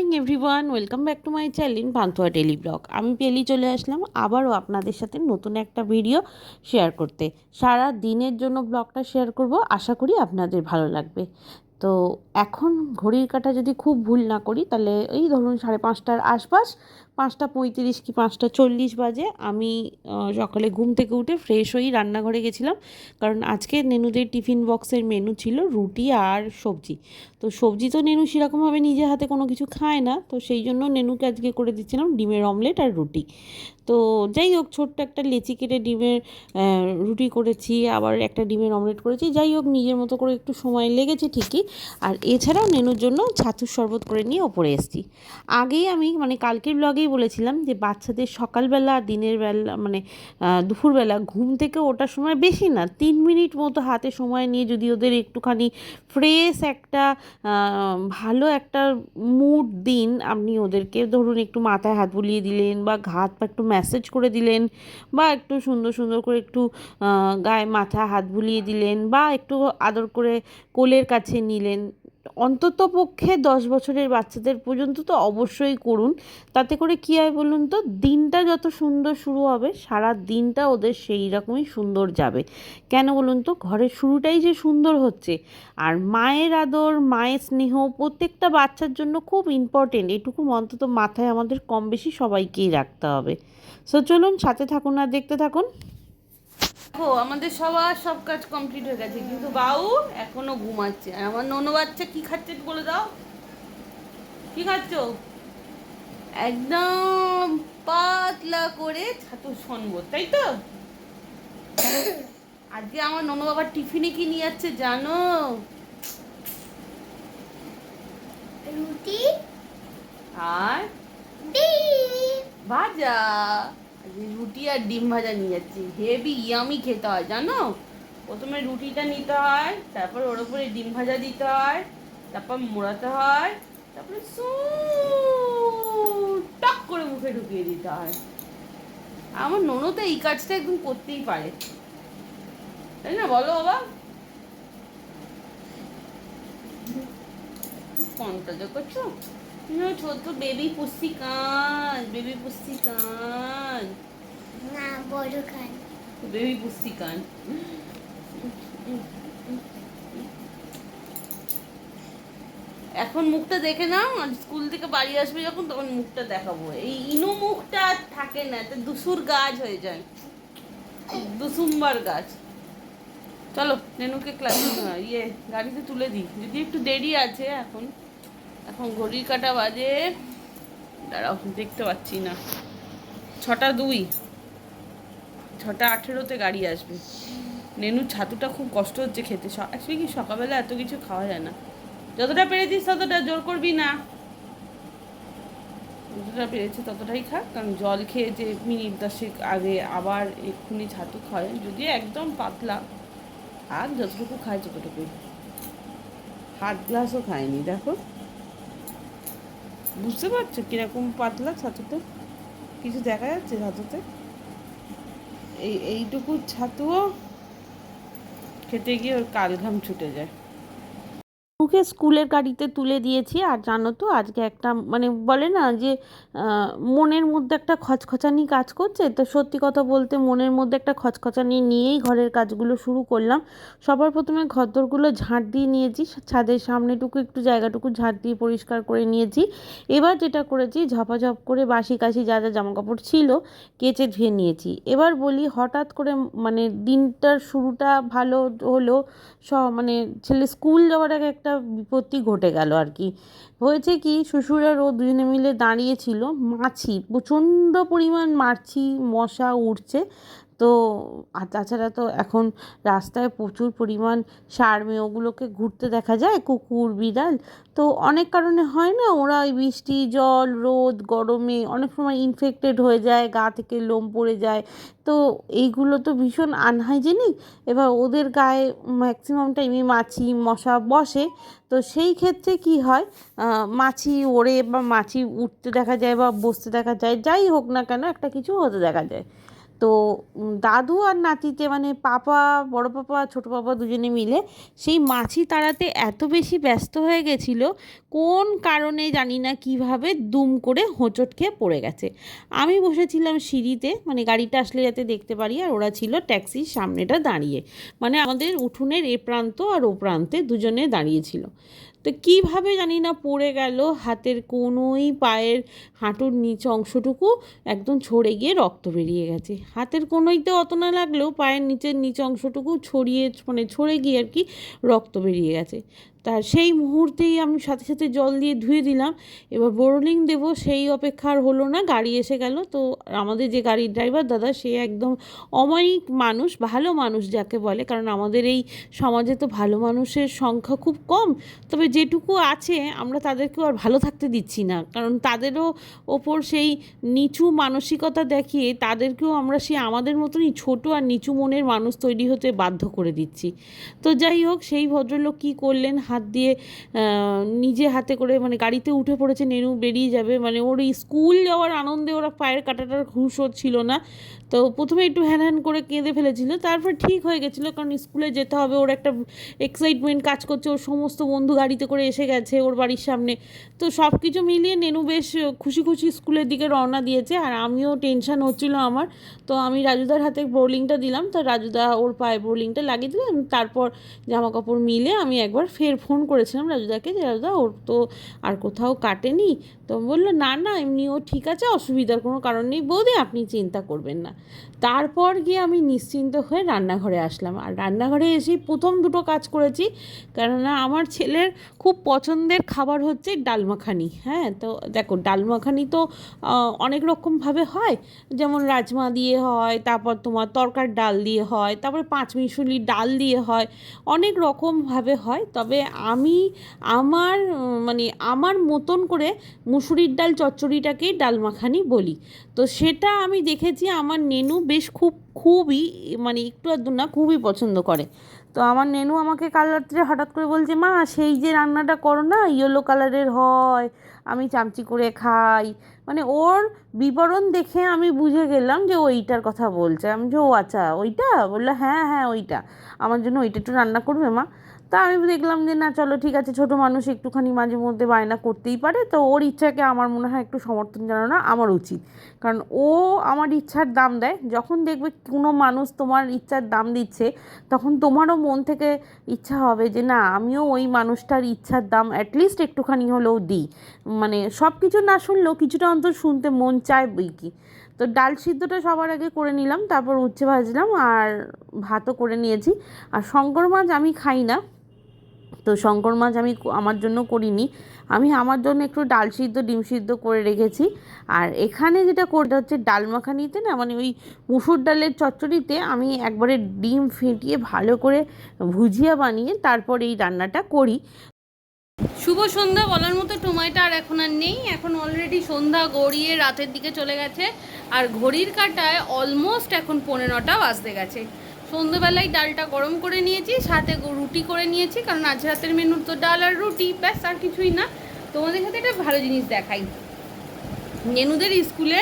Morning everyone welcome back to my channel Pantua daily blog আমি পেলি চলে আসলাম, আবারও আপনাদের সাথে নতুন একটা ভিডিও শেয়ার করতে। সারা দিনের জন্য ব্লগটা শেয়ার করব, আশা করি আপনাদের ভালো লাগবে। তো এখন ঘড়ির কাটা যদি খুব ভুল না করি, তাহলে এই ধরুন সাড়ে পাঁচটার আশপাশ পাঁচটা পঁয়ত্রিশ কি পাঁচটা চল্লিশ বাজে। আমি সকালে ঘুম থেকে উঠে ফ্রেশ হয়েই রান্নাঘরে গেছিলাম। কারণ আজকে নেনুদের টিফিন বক্সের মেনু ছিল রুটি আর সবজি। তো সবজি তো নেনু সেরকমভাবে নিজে হাতে কোনো কিছু খায় না। তো সেই জন্য নেনুকে আজকে করে দিচ্ছিলাম ডিমের অমলেট আর রুটি। তো যাই হোক, ছোট্ট একটা লেচি কেটে ডিমের রুটি করেছি, আবার একটা ডিমের অমলেট করেছি। যাই হোক, নিজের মতো করে একটু সময় লেগেছে ঠিকই। আর এছাড়াও নেনুর জন্য ছাতুর শরবত করে নিয়ে ওপরে এসেছি। আগেই আমি মানে কালকের ব্লগেই বলেছিলাম যে বাচ্চাদের সকালবেলা দিনের বেলা মানে দুপুরবেলা ঘুম থেকে ওঠার সময় বেশি না। তিন মিনিট মতো হাতে সময় নিয়ে যদি ওদের একটুখানি ফ্রেশ একটা ভালো একটা মুড দিন, আপনি ওদেরকে ধরুন একটু মাথায় হাত বুলিয়ে দিলেন বা ঘাত বা একটু ম্যাসেজ করে দিলেন বা একটু সুন্দর সুন্দর করে একটু গায়ে মাথা হাত বুলিয়ে দিলেন বা একটু আদর করে কোলের কাছে নিলেন অন্তত পক্ষে দশ বছরের বাচ্চাদের পর্যন্ত তো অবশ্যই করুন। তাতে করে কী হয় বলুন তো? দিনটা যত সুন্দর শুরু হবে, সারা দিনটা ওদের সেই রকমই সুন্দর যাবে। কেন বলুন তো? ঘরের শুরুটাই যে সুন্দর হচ্ছে। আর মায়ের আদর, মায়ের স্নেহ প্রত্যেকটা বাচ্চার জন্য খুব ইম্পর্টেন্ট এটুকু অন্তত মাথায় আমাদের কম বেশি সবাইকেই রাখতে হবে। সো চলুন সাথে থাকুন আর দেখতে থাকুন। দেখো আমাদের সবার সব কাজ কমপ্লিট হয়ে গেছে কিন্তু বাউ এখনও ঘুমাচ্ছে। আর আমার ননু বাচ্চা কি খাচ্ছে বলে দাও। কি খাচ্ছ? একদম পাতলা করে ছাতু শনবো তাই তো? আজকে আমার ননু বাবার টিফিনে কি নিয়ে যাচ্ছে জানো? রুটি আর? ডিম। ভাজা। রুটি আর ডিম ভাজা নিয়ে যাচ্ছি। হেভি ইয়ামি খেতে হয়, জানো? প্রথমে রুটিটা নিতে হয়, তারপর ওর উপরে ডিম ভাজা দিতে হয়, তারপর মোড়াতে হয়, তারপরে সু টক করে মুখে ঢুকিয়ে দিতে হয়। আমার ননদ এই কাজটা একদম করতেই পারে। তাই না বলো বাবা? কোনটা যে করছ? ছোট বেবি পুষি কান বেবি পুষি কান না বড় খান বেবি পুষি কান এখন মুখটা দেখে নাও স্কুল থেকে বাড়ি আসবে যখন তখন মুখটা দেখাবো। এই ইনু মুখটা আর থাকে না এটা দুসুর গাছ হয়ে যায়। দুসুম্বার গাছ। চলো নেনুকে ক্লাস ইয়ে গাড়িতে তুলে দিই। যদি একটু দেরি আছে এখন। এখন ঘড়ির কাটা বাজে। দাঁড়াও, দেখতে পাচ্ছি না। ছটা দুই। ছটা আঠেরোতে গাড়ি আসবে। নেনুর ছাতুটা খুব কষ্ট হচ্ছে খেতে। অ্যাকচুয়ালি কি সকালবেলা এত কিছু খাওয়া যায় না? যতটা পেরেছিস ততটা জোর করবি না। যতটা পেরেছে ততটাই খাক, কারণ জল খেয়ে যে মিনিট দশেক আগে আবার এক্ষুনি ছাতু খায়, যদি একদম পাতলা, আর যতটুকু খায় ততটুকুই। হাত গ্লাসও খায়নি, দেখো। বুঝতে পারছ কীরকম পাতলা ছাতুতে? কিছু দেখা যাচ্ছে ছাতুতে? এই, এইটুকু ছাতুও খেতে গিয়ে ওর কালঘাম ছুটে যায়। মুখে স্কুলের গাড়িতে তুলে দিয়েছি। আর জানো তো, আজকে একটা মানে বলে না যে মনের মধ্যে একটা খচখচানি কাজ করছে। তো সত্যি কথা বলতে মনের মধ্যে একটা খচখচানি নিয়েই ঘরের কাজগুলো শুরু করলাম। সবার প্রথমে ঘরদোরগুলো ঝাঁট দিয়ে নিয়েছি ছাদের সামনেটুকু একটু জায়গাটুকু ঝাঁট দিয়ে পরিষ্কার করে নিয়েছি। এবার যেটা করেছি, ঝপাঝপ করে বাসি কাশি যা যা জামাকাপড় ছিল কেচে ধুয়ে নিয়েছি। এবার বলি হঠাৎ করে মানে দিনটার শুরুটা ভালো হলো সব মানে ছেলে স্কুল যাওয়ার আগে একটা বিপত্তি ঘটে গেল আর কি। হয়েছে কি শ্বশুর আর ও দুজনে মিলে দাঁড়িয়েছিল, মাছি, প্রচণ্ড পরিমাণ মাছি, মশা উঠছে তো, আর তাছাড়া তো এখন রাস্তায় প্রচুর পরিমাণ সার ওগুলোকে ঘুরতে দেখা যায়, কুকুর, বিড়াল। তো অনেক কারণে হয় না, ওরা ওই বৃষ্টি, জল, রোদ, গরমে অনেক সময় ইনফেক্টেড হয়ে যায়, গা থেকে লোম পড়ে যায়। তো এইগুলো তো ভীষণ আনহাইজেনিক এবার ওদের গায়ে ম্যাক্সিমাম টাইমে মাছি, মশা বসে। তো সেই ক্ষেত্রে কি হয়? মাছি ওড়ে বা মাছি উঠতে দেখা যায় বা বসতে দেখা যায়, যাই হোক না কেন একটা কিছু হতে দেখা যায়। তো দাদু আর নাতিতে মানে পাপা, বড় পাপা ছোট পাপা দুজনে মিলে সেই মাছি তাড়াতে এত বেশি ব্যস্ত হয়ে গেছিল, কোন কারণে জানি না কীভাবে দুম করে হোঁচট খেয়ে পড়ে গেছে। আমি বসেছিলাম সিঁড়িতে মানে গাড়িটা আসলে যাতে দেখতে পারি, আর ওরা ছিল ট্যাক্সির সামনেটা দাঁড়িয়ে। মানে আমাদের উঠোনের এ প্রান্ত আর ও প্রান্তে দুজনে দাঁড়িয়েছিল তো কীভাবে জানি না পড়ে গেল, হাতের কোনোই পায়ের হাঁটুর নিচ অংশটুকু একদম ছড়ে গিয়ে রক্ত বেরিয়ে গেছে। হাতের কোনোইতে অত না লাগলেও পায়ের নিচের নিচ অংশটুকু ছড়িয়ে মানে ছড়ে গিয়ে আর কি রক্ত বেরিয়ে গেছে। তা সেই মুহূর্তেই আমি সাথে সাথে জল দিয়ে ধুয়ে দিলাম। এবার বোরলিং দেবো, সেই অপেক্ষার হলো না, গাড়ি এসে গেল। তো আমাদের যে গাড়ির ড্রাইভার দাদা, সে একদম অমায়িক মানুষ, ভালো মানুষ যাকে বলে, কারণ আমাদের এই সমাজে তো ভালো মানুষের সংখ্যা খুব কম। তবে যেটুকু আছে, আমরা তাদেরকেও আর ভালো থাকতে দিচ্ছি না। কারণ তাদেরও ওপর সেই নিচু মানসিকতা দেখিয়ে, তাদেরকেও আমরা সেই আমাদের মতনই ছোট আর নিচু মনের মানুষ তৈরি হতে বাধ্য করে দিচ্ছি। তো যাই হোক, সেই ভদ্রলোক কী করলেন? হাত দিয়ে নিজে হাতে করে মানে গাড়িতে উঠে পড়েছে, নেনু বেরিয়ে যাবে। মানে ওর স্কুল যাওয়ার আনন্দে ওরা পায়ের কাটাটার হুঁশ ছিল না। তো প্রথমে একটু হ্যান হ্যান করে কেঁদে ফেলেছিল, তারপর ঠিক হয়ে গেছিল কারণ স্কুলে যেতে হবে, ওর একটা এক্সাইটমেন্ট কাজ করছে, ওর সমস্ত বন্ধু গাড়িতে করে এসে গেছে ওর বাড়ির সামনে। তো সব কিছু মিলিয়ে নেনু বেশ খুশি খুশি স্কুলের দিকে রওনা দিয়েছে, আর আমিও টেনশান হচ্ছিল আমার। তো আমি রাজুদার হাতে বোলিংটা দিলাম, তো রাজুদা ওর পায়ে বোলিংটা লাগিয়ে দিলাম তারপর জামা কাপড় মিলে আমি একবার ফের ফোন করেছিলাম রাজুদাকে যে, রাজুদা, ওর তো আর কোথাও কাটেনি। তো বলল, না না, এমনি ও ঠিক আছে, অসুবিধার কোনো কারণ নেই। বৌদি, আপনি চিন্তা করবেন না। তারপর গিয়ে আমি নিশ্চিন্ত হয়ে রান্নাঘরে আসলাম। আর রান্নাঘরে এসেই প্রথম দুটো কাজ করেছি, কেননা আমার ছেলের খুব পছন্দের খাবার হচ্ছে ডাল মাখানি। হ্যাঁ তো দেখো, ডাল মাখানি তো অনেক রকমভাবে হয়। যেমন রাজমা দিয়ে হয়, তারপর তোমার তরকার ডাল দিয়ে হয়, তারপরে পাঁচ মিশুলি ডাল দিয়ে হয়, অনেক রকমভাবে হয়। তবে আমি আমার মানে আমার মতন করে মুসুরির ডাল চচ্চড়িটাকেই ডাল মাখানি বলি। তো সেটা আমি দেখেছি, আমার নেনু বেশ খুব, খুবই মানে একটু আধটু না, খুবই পছন্দ করে। তো আমার নেনু আমাকে কাল রাত্রে হঠাৎ করে বলছে, মা, সেই যে রান্নাটা করো না ইয়েলো কালারের হয়, আমি চামচি করে খাই। মানে ওর বিবরণ দেখে আমি বুঝে গেলাম যে ওইটার কথা বলছে। আমি যে ও আচ্ছা ওইটা? বলল হ্যাঁ হ্যাঁ ওইটা। আমার জন্য ওইটা একটু রান্না করবে, মা? তা আমি দেখলাম যে, না, চলো, ঠিক আছে, ছোটো মানুষ একটুখানি মাঝে মধ্যে বায়না করতেই পারে। তো ওর ইচ্ছাকে আমার মনে হয় একটু সমর্থন জানানো আমার উচিত। কারণ ও আমার ইচ্ছার দাম দেয়। যখন দেখবে কোনো মানুষ তোমার ইচ্ছার দাম দিচ্ছে, তখন তোমারও মন থেকে ইচ্ছা হবে যে, না, আমিও ওই মানুষটার ইচ্ছার দাম অ্যাটলিস্ট একটুখানি হলেও দিই। মানে সব কিছু না শুনলেও কিছুটা অন্তর শুনতে মন চায় বই কি তো ডাল সিদ্ধটা সবার আগে করে নিলাম, তারপর উচ্ছে ভাজলাম আর ভাতও করে নিয়েছি। আর শঙ্কর মাছ আমি খাই না। তো শঙ্কর মাছ আমি আমার জন্য করিনি। আমি আমার জন্য একটু ডাল সিদ্ধ, ডিম সিদ্ধ করে রেখেছি। আর এখানে যেটা করতে হচ্ছে, ডাল মাখানিতে না মানে ওই মুসুর ডালের চচ্চড়িতে আমি একবারে ডিম ফেটিয়ে ভালো করে ভুজিয়া বানিয়ে তারপর এই রান্নাটা করি। শুভ সন্ধ্যা বলার মতো সময়টা আর এখন আর নেই। এখন অলরেডি সন্ধ্যা গড়িয়ে রাতের দিকে চলে গেছে। আর ঘড়ির কাঁটায় অলমোস্ট এখন পনেরোটা বাজতে গেছে। সন্ধ্যেবেলায় ডালটা গরম করে নিয়েছি, সাথে রুটি করে নিয়েছি, কারণ আজ রাতের মেনু তো ডাল আর রুটি, ব্যাস, আর কিছুই না। তোমাদের সাথে একটা ভালো জিনিস দেখাই। নেনুদের স্কুলে,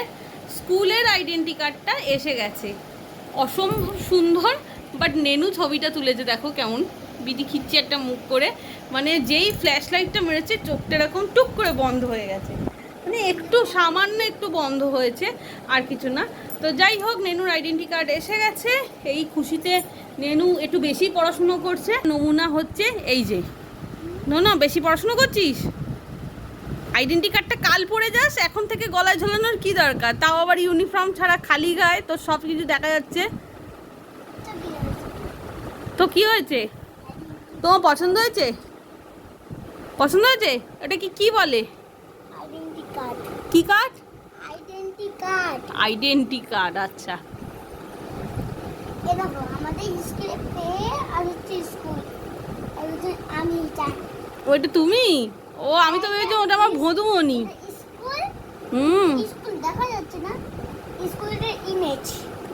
স্কুলের আইডেন্টি কার্ডটা এসে গেছে। অসম্ভব সুন্দর বাট নেনু ছবিটা তুলেছে, দেখো কেমন। বিধি খিচ্ছে একটা মুখ করে। মানে যেই ফ্ল্যাশ লাইটটা মেরেছে, চোখটা এরকম টুক করে বন্ধ হয়ে গেছে। মানে একটু সামান্য একটু বন্ধ হয়েছে, আর কিছু না। তো যাই হোক, নেনুর আইডেন্টি কার্ড এসে গেছে। এই খুশিতে নেনু একটু বেশি পড়াশুনো করছে। নমুনা হচ্ছে এই যে। না বেশি পড়াশুনো করছিস? আইডেন্টি কার্ডটা কাল পরে যাস, এখন থেকে গলায় ঝোলানোর কি দরকার? তাও আবার ইউনিফর্ম ছাড়া খালি গায়ে, তো সব কিছু দেখা যাচ্ছে। তো কি হয়েছে? তোমার পছন্দ হয়েছে? পছন্দ হয়েছে? এটা কি কি বলে? কি card? Identity card identity card আচ্ছা। এ দেখো আমাদের স্কুলে পেয়ে আর হচ্ছে স্কুল আমি জানি ওইটা তুমি? ও আমি তো ভেবেছি ওটা আমার ভদুমনি স্কুল হুম। স্কুল দেখা যাচ্ছে না। স্কুলের ইমেজ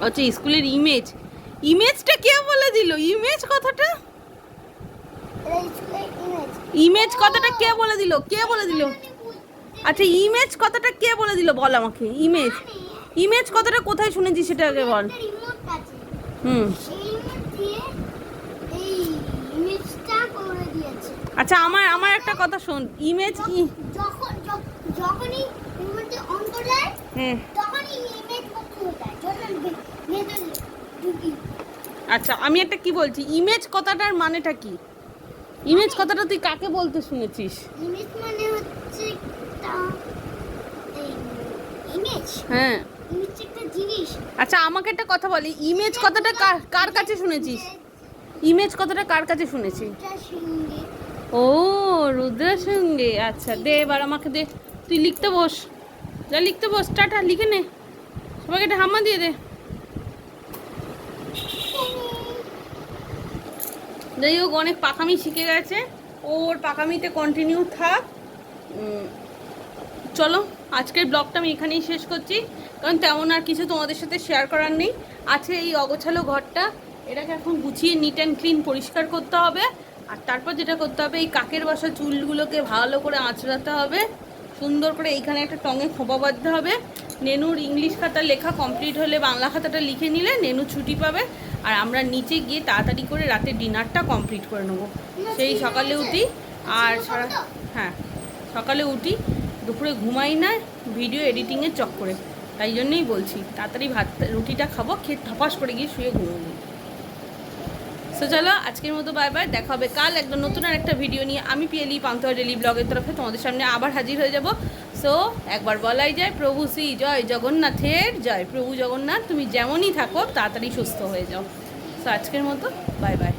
আচ্ছা স্কুলের ইমেজ ইমেজটা কে বলে দিল? ইমেজ কথাটা? ইমেজ কথাটা কে বলে দিল? কে বলে দিল? আচ্ছা ইমেজ কথাটা কে বলে দিল বল আমাকে? ইমেজ ইমেজ কথাটা কোথায় শুনেছি সেটা আগে বল। হুম। আচ্ছা আমার আমার একটা কথা শোন। ইমেজ কি? যখনই হ্যাঁ। আচ্ছা আমি একটা কি বলছি? ইমেজ কথাটার মানেটা কি? ইমেজ কথাটা তুই কাকে বলতে শুনেছিস? ইমেজ মানে হচ্ছে ইমেজ? হ্যাঁ। ইমেজ একটা জিনিস। আচ্ছা আমাকে একটা কথা বলি। ইমেজ কথাটা কার কাছে শুনেছিস? ইমেজ। কথাটা কার কাছে শুনেছি ও রুদ্রার সঙ্গে আচ্ছা দে এবার আমাকে দে। তুই লিখতে বস। যা লিখতে বস। টাটা লিখে নে। সবাইকে একটা হামা দিয়ে দে। যাই হোক, অনেক পাকামি শিখে গেছে। ওর পাকামিতে কন্টিনিউ থাক। চলো, আজকের ব্লগটা আমি এখানেই শেষ করছি। কারণ তেমন আর কিছু তোমাদের সাথে শেয়ার করার নেই। আছে এই অগোছালো ঘরটা। এটাকে এখন গুছিয়ে নিট অ্যান্ড ক্লিন পরিষ্কার করতে হবে। আর তারপর যেটা করতে হবে, এই কাকের বাসা চুলগুলোকে ভালো করে আঁচড়াতে হবে। সুন্দর করে এইখানে একটা টঙে খোপা বাঁধতে হবে। নেনুর ইংলিশ খাতা লেখা কমপ্লিট হলে বাংলা খাতাটা লিখে নিলে নেনু ছুটি পাবে। আর আমরা নিচে গিয়ে তাড়াতাড়ি করে রাতে ডিনারটা কমপ্লিট করে নেব। সেই সকালে উঠি আর সারা হ্যাঁ সকালে উঠি, দুপুরে ঘুমাই না, ভিডিও এডিটিংয়ের চক্করে তাই জন্যই বলছি, তাড়াতাড়ি ভাত, রুটিটা খাব, খেয়ে থপাস করে গিয়ে শুয়ে ঘুমোবো। সো চলো আজকের মতো বাই বাই দেখা হবে কাল একদম নতুন আর একটা ভিডিও নিয়ে। আমি পিএলি পান্থয়া ডেলি ব্লগের তরফে তোমাদের সামনে আবার হাজির হয়ে যাব। সো একবার বলাই যায়, প্রভু শ্রী জয় জগন্নাথের, জয় প্রভু জগন্নাথ, তুমি যেমনই থাকো, তাড়াতাড়ি সুস্থ হয়ে যাও। সো আজকের মতো বাই বাই